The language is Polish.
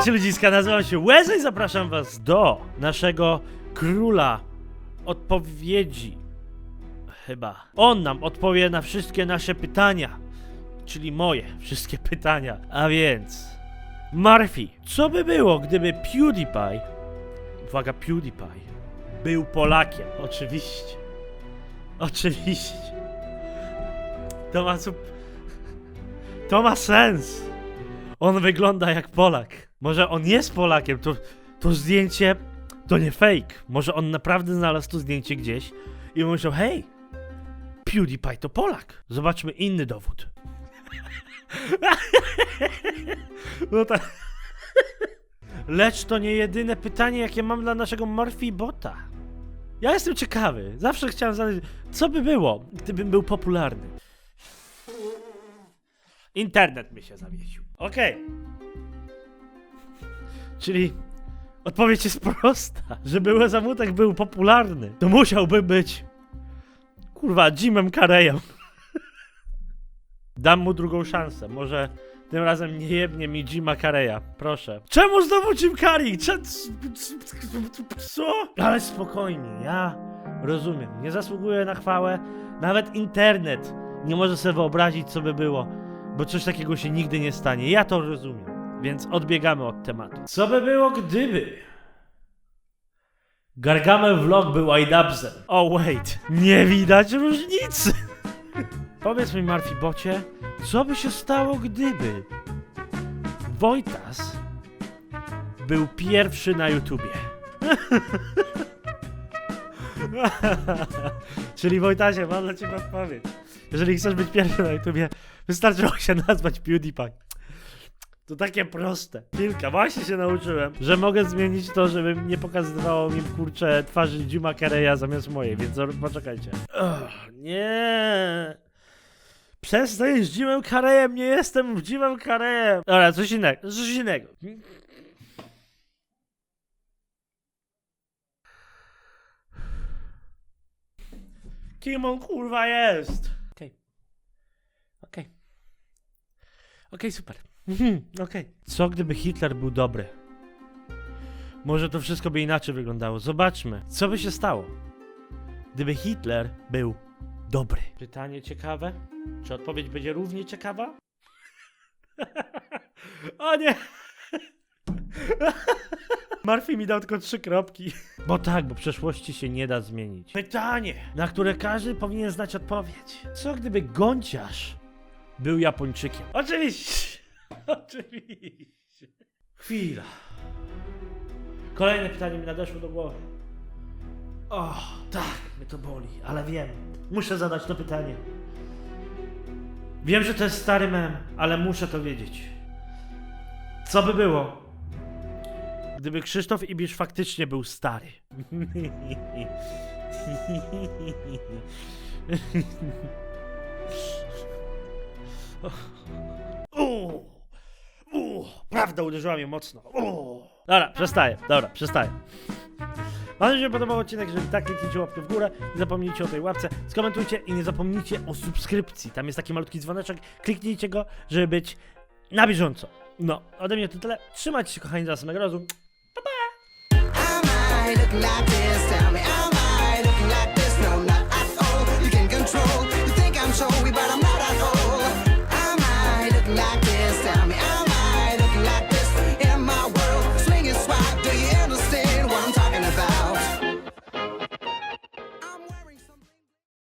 Siemacie ludziska, nazywam się Wesley i zapraszam was do naszego króla odpowiedzi. Chyba. On nam odpowie na wszystkie nasze pytania. Czyli moje wszystkie pytania. A więc... Murphy, co by było, gdyby PewDiePie... Uwaga, PewDiePie był Polakiem? Oczywiście. Oczywiście. To ma... To ma sens. On wygląda jak Polak. Może on jest Polakiem, to, to zdjęcie to nie fake. Może on naprawdę znalazł to zdjęcie gdzieś i myślał, hej, PewDiePie to Polak. Zobaczmy inny dowód. no tak. Lecz to nie jedyne pytanie, jakie mam dla naszego Murphy Bota. Ja jestem ciekawy. Zawsze chciałem zadać, co by było, gdybym był popularny. Internet mi się zawiesił. Okej. Czyli odpowiedź jest prosta. Żeby Łezamutek był popularny, to musiałby być kurwa Jimem Carreyem. Dam mu drugą szansę. Może tym razem nie jebnie mi Jima Carreya. Proszę. Czemu znowu Jim Carrey? Co? Ale spokojnie, ja rozumiem. Nie zasługuję na chwałę. Nawet internet nie może sobie wyobrazić, co by było bo coś takiego się nigdy nie stanie. Ja to rozumiem, więc odbiegamy od tematu. Co by było, gdyby Gargamel Vlog był iDubsem? Oh wait, nie widać różnicy. Powiedz mi, Marfi Bocie, co by się stało, gdyby Wojtas był pierwszy na YouTubie? Czyli Wojtasie, mam dla ciebie odpowiedź. Jeżeli chcesz być pierwszy na YouTubie, wystarczyło się nazwać PewDiePie. To takie proste. Kilka. Właśnie się nauczyłem, że mogę zmienić to, żeby nie pokazywało mi kurczę twarzy Jima Carreya zamiast mojej, więc poczekajcie. Ugh, nie. Przestań z Jimem Carreyem, nie jestem Jimem Carreyem. Dobra, coś innego, coś innego. Kim on kurwa jest? Okej. Okej. Okej, super. Mhm, Okej. Co gdyby Hitler był dobry? Może to wszystko by inaczej wyglądało. Zobaczmy, co by się stało, gdyby Hitler był dobry. Pytanie ciekawe. Czy odpowiedź będzie równie ciekawa? o nie! Murphy mi dał tylko trzy kropki. Bo tak, bo przeszłości się nie da zmienić. Pytanie, na które każdy powinien znać odpowiedź. Co gdyby gąciarz był Japończykiem? Oczywiście. Oczywiście. Chwila. Kolejne pytanie mi nadeszło do głowy. O, tak, mnie to boli, ale wiem. Muszę zadać to pytanie. Wiem, że to jest stary mem, ale muszę to wiedzieć. Co by było, gdyby Krzysztof Ibisz faktycznie był stary? Uuu, prawda uderzyła mnie mocno. Dobra, przestaję, dobra, przestaję. Mam nadzieję, że podobał odcinek, jeżeli tak, kliknijcie łapkę w górę, nie zapomnijcie o tej łapce, skomentujcie i nie zapomnijcie o subskrypcji. Tam jest taki malutki dzwoneczek, kliknijcie go, żeby być na bieżąco. No, ode mnie to tyle. Trzymajcie się kochani za samego razu. I might